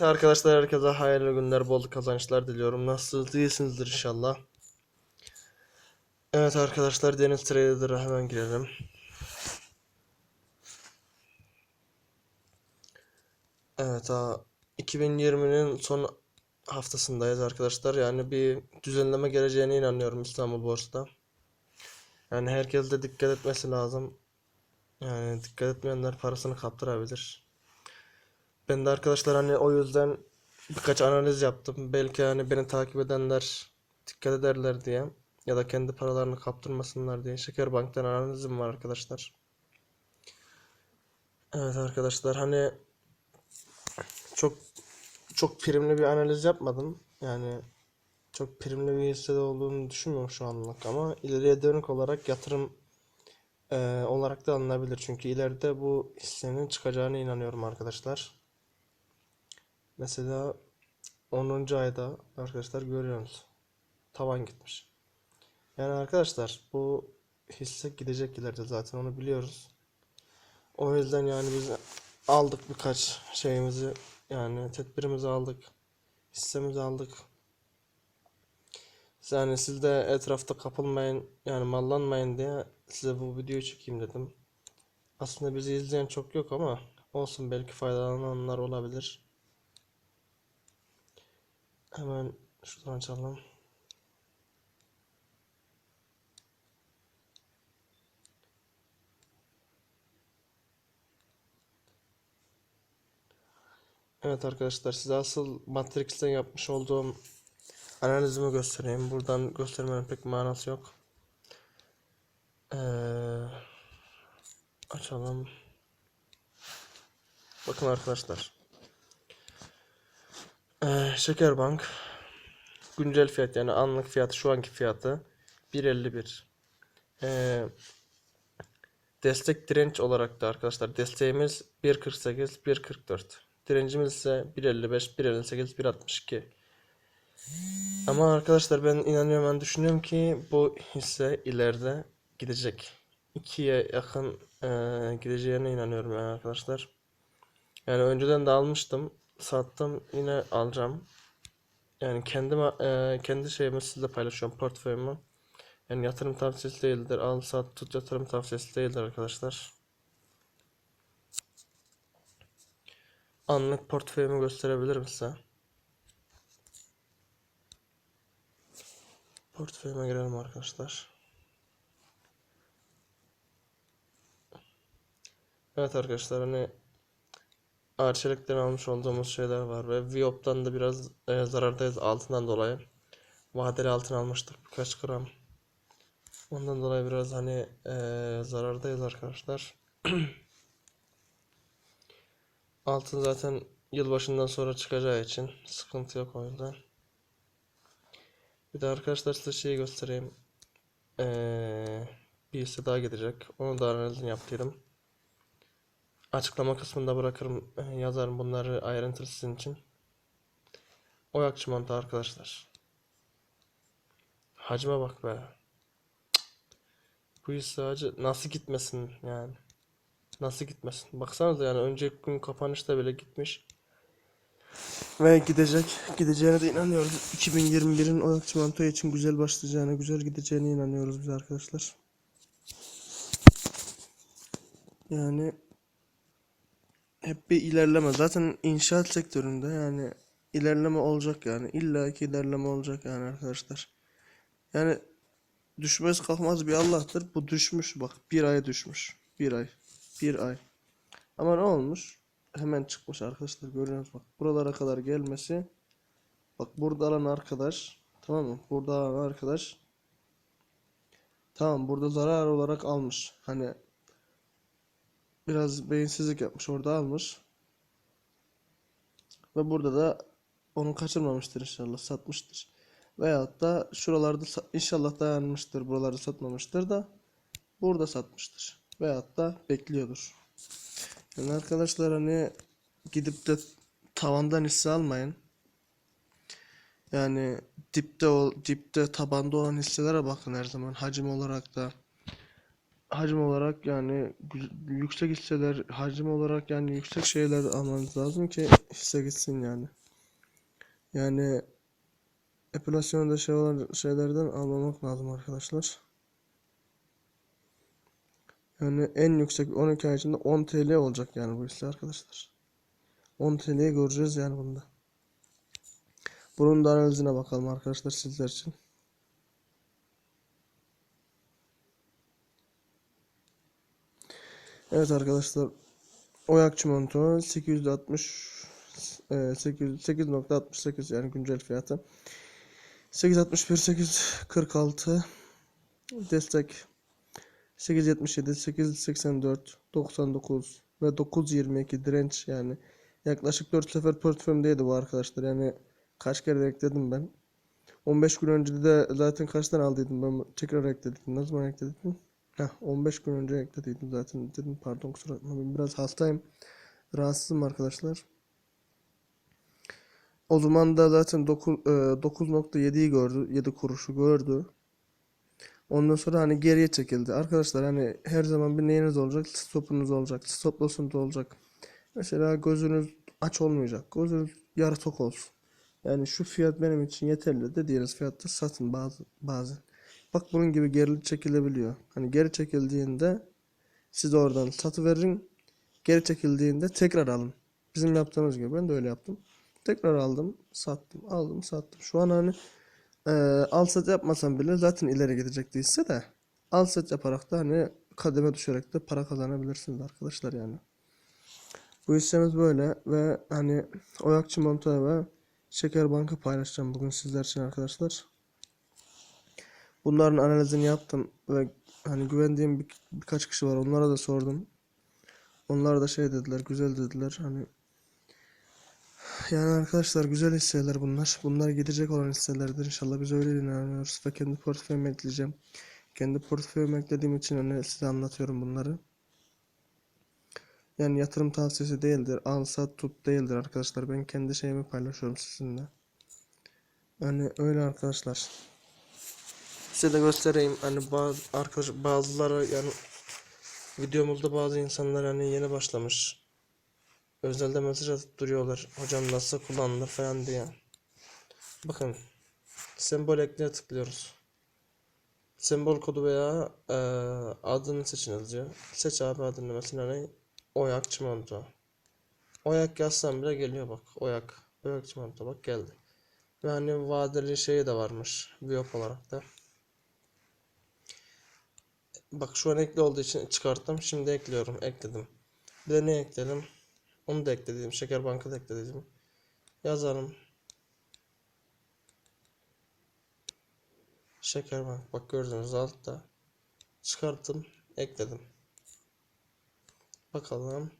Arkadaşlar herkese hayırlı günler, bol kazançlar diliyorum. Nasılsınız? İyisinizdir inşallah. Evet arkadaşlar Deniz Trader'a hemen girelim. Evet ha 2020'nin son haftasındayız arkadaşlar. Yani bir düzenleme geleceğine inanıyorum İstanbul Borsa'da. Yani herkes de dikkat etmesi lazım. Yani dikkat etmeyenler parasını kaptırabilir. Ben de arkadaşlar hani o yüzden birkaç analiz yaptım. Belki hani beni takip edenler dikkat ederler diye ya da kendi paralarını kaptırmasınlar diye. Şekerbank'tan analizim var arkadaşlar. Evet arkadaşlar hani çok çok primli bir analiz yapmadım. Yani çok primli bir hissede olduğunu düşünmüyorum şu anlık ama ileriye dönük olarak yatırım eee, olarak da alınabilir. Çünkü ileride bu hissenin çıkacağına inanıyorum arkadaşlar. Mesela 10. ayda arkadaşlar görüyorsunuz. Tavan gitmiş. Yani arkadaşlar bu hisse gidecek ileride zaten onu biliyoruz. O yüzden yani biz aldık birkaç şeyimizi yani tedbirimizi aldık. Hissemizi aldık. Yani siz de etrafta kapılmayın yani mallanmayın diye size bu videoyu çekeyim dedim. Aslında bizi izleyen çok yok ama olsun belki faydalananlar olabilir. Hemen şuradan açalım. Evet arkadaşlar size asıl Matrix'ten yapmış olduğum analizimi göstereyim. Buradan göstermenin pek manası yok. Ee, açalım. Bakın arkadaşlar. Ee, Şekerbank güncel fiyat yani anlık fiyatı şu anki fiyatı 1.51. Ee, destek direnç olarak da arkadaşlar desteğimiz 1.48 1.44. Direncimiz ise 1.55 1.58 1.62. Ama arkadaşlar ben inanıyorum ben düşünüyorum ki bu hisse ileride gidecek. 2'ye yakın eee, gideceğine inanıyorum yani arkadaşlar. Yani önceden de almıştım. Sattım yine alacağım. Yani kendim eee, kendi şeyimi sizle paylaşıyorum portföyümü. Yani yatırım tavsiyesi değildir. Al sat tut yatırım tavsiyesi değildir arkadaşlar. Anlık portföyümü gösterebilirim size. Portföyüme girelim arkadaşlar. Evet arkadaşlar hani Arçelik'ten almış olduğumuz şeyler var ve Viop'tan da biraz e, zarardayız altından dolayı. Vadeli altın almıştık birkaç gram. Ondan dolayı biraz hani e, zarardayız arkadaşlar. Altın zaten yılbaşından sonra çıkacağı için sıkıntı yok o yüzden. Bir de arkadaşlar size şeyi göstereyim. Ee, bir daha gidecek. Onu da analizini yaptıydım. Açıklama kısmında bırakırım. e, yazarım bunları ayrıntılı sizin için. Oyak çimento arkadaşlar. Hacme bak be. Bu hacı nasıl gitmesin yani. Nasıl gitmesin. Baksanıza yani önceki gün kapanışta bile gitmiş. Ve gidecek. Gideceğine de inanıyoruz. 2021'in Oyak Çimento için güzel başlayacağına, güzel gideceğine inanıyoruz biz arkadaşlar. Yani hep bir ilerleme. Zaten inşaat sektöründe yani ilerleme olacak yani. İlla ki ilerleme olacak yani arkadaşlar. Yani düşmez kalkmaz bir Allah'tır. Bu düşmüş bak. Bir ay düşmüş. Bir ay. Bir ay. Ama ne olmuş? Hemen çıkmış arkadaşlar görüyorsunuz bak. Buralara kadar gelmesi. Bak burada alan arkadaş. Tamam mı? Burada alan arkadaş. Tamam burada zarar olarak almış. Hani biraz beyinsizlik yapmış orada almış. Ve burada da onu kaçırmamıştır inşallah satmıştır. Veyahut da şuralarda inşallah dayanmıştır buralarda satmamıştır da burada satmıştır. Veyahut da bekliyordur. Yani arkadaşlar hani gidip de tavandan hisse almayın. Yani dipte ol, dipte tabanda olan hisselere bakın her zaman hacim olarak da hacim olarak yani yüksek hisseler hacim olarak yani yüksek şeyler almanız lazım ki hisse gitsin yani. Yani epilasyonda şey olan şeylerden almamak lazım arkadaşlar. Yani en yüksek 12 ay içinde 10 TL olacak yani bu hisse arkadaşlar. 10 TL'yi göreceğiz yani bunda. Bunun da analizine bakalım arkadaşlar sizler için. Evet arkadaşlar. Oyak çimento 860 e, 800 8.68 yani güncel fiyatı. 861 846 destek 877 884 99 ve 922 direnç yani. Yaklaşık 4 sefer portföyümdeydi bu arkadaşlar. Yani kaç kere ekledim ben? 15 gün önce de zaten kaçtan aldıydım ben? Tekrar ekledim. Ne zaman ekledim Heh, 15 gün önce eklediydim zaten dedim pardon kusura bakmayın biraz hastayım rahatsızım arkadaşlar o zaman da zaten 9, e, 9.7'yi gördü 7 kuruşu gördü Ondan sonra hani geriye çekildi. Arkadaşlar hani her zaman bir neyiniz olacak? Stopunuz olacak. Stop loss'unuz olacak. Mesela gözünüz aç olmayacak. Gözünüz yarı tok olsun. Yani şu fiyat benim için yeterli dediğiniz fiyatta satın bazı bazen. Bak bunun gibi geri çekilebiliyor. Hani geri çekildiğinde siz oradan satıverin. Geri çekildiğinde tekrar alın. Bizim yaptığımız gibi ben de öyle yaptım. Tekrar aldım, sattım, aldım, sattım. Şu an hani ee, al sat yapmasam bile zaten ileri gidecekti hisse de al sat yaparak da hani kademe düşerek de para kazanabilirsiniz arkadaşlar yani. Bu hissemiz böyle ve hani Oyakçı Montoya ve Şeker Banka paylaşacağım bugün sizler için arkadaşlar. Bunların analizini yaptım ve hani güvendiğim bir, birkaç kişi var onlara da sordum. Onlar da şey dediler güzel dediler hani yani arkadaşlar güzel hisseler bunlar. Bunlar gidecek olan hisselerdir. İnşallah biz öyle inanıyoruz ve kendi portföyüme ekleyeceğim. Kendi portföyüme eklediğim için hani size anlatıyorum bunları. Yani yatırım tavsiyesi değildir. Al sat tut değildir arkadaşlar. Ben kendi şeyimi paylaşıyorum sizinle. Yani öyle arkadaşlar. Size de göstereyim. Hani bazı arkadaş bazıları yani videomuzda bazı insanlar hani yeni başlamış. Özelde mesaj atıp duruyorlar. Hocam nasıl kullanılır falan diye. Bakın. Sembol ekleye tıklıyoruz. Sembol kodu veya e, adını seçin hızlıca. Seç abi adını mesela ne? Oyak çimento. Oyak yazsam bile geliyor bak. Oyak. Oyak çimento bak geldi. Ve hani vadeli şeyi de varmış. Viyop olarak da. Bak şu an ekli olduğu için çıkarttım. Şimdi ekliyorum. Ekledim. Bir de ne ekledim? Onu da ekledim. Şeker Bank'a da ekledim. Yazarım. Şeker Bank. Bak gördünüz altta. Çıkarttım. Ekledim. Bakalım.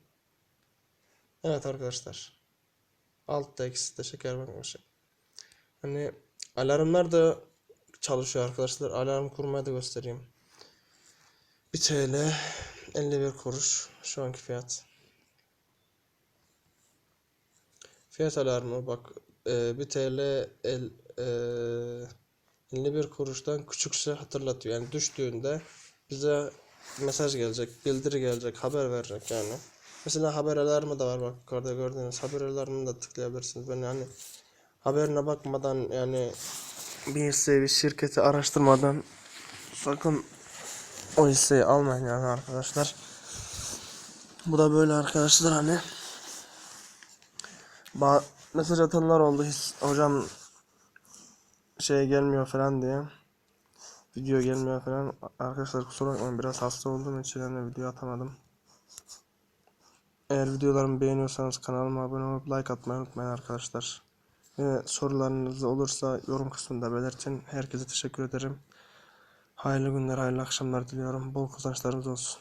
Evet arkadaşlar. Altta ikisi de Şeker Bank'mış. Hani alarmlar da çalışıyor arkadaşlar. Alarm kurmayı da göstereyim. 1 TL 51 kuruş şu anki fiyat. Fiyat alarmı bak e, 1 TL el, e, 51 kuruştan küçükse hatırlatıyor. Yani düştüğünde bize mesaj gelecek, bildiri gelecek, haber verecek yani. Mesela haber alarmı da var bak yukarıda gördüğünüz haber alarmını da tıklayabilirsiniz. Ben yani haberine bakmadan yani bir hisseyi bir şirketi araştırmadan sakın o hisseyi almayın yani arkadaşlar. Bu da böyle arkadaşlar hani. Ba mesaj atanlar oldu his hocam şey gelmiyor falan diye video gelmiyor falan. Arkadaşlar kusura bakmayın biraz hasta olduğum için hani video atamadım. Eğer videolarımı beğeniyorsanız kanalıma abone olup like atmayı unutmayın arkadaşlar. Ve sorularınız olursa yorum kısmında belirtin. Herkese teşekkür ederim hayırlı günler hayırlı akşamlar diliyorum. Bol kazançlarınız olsun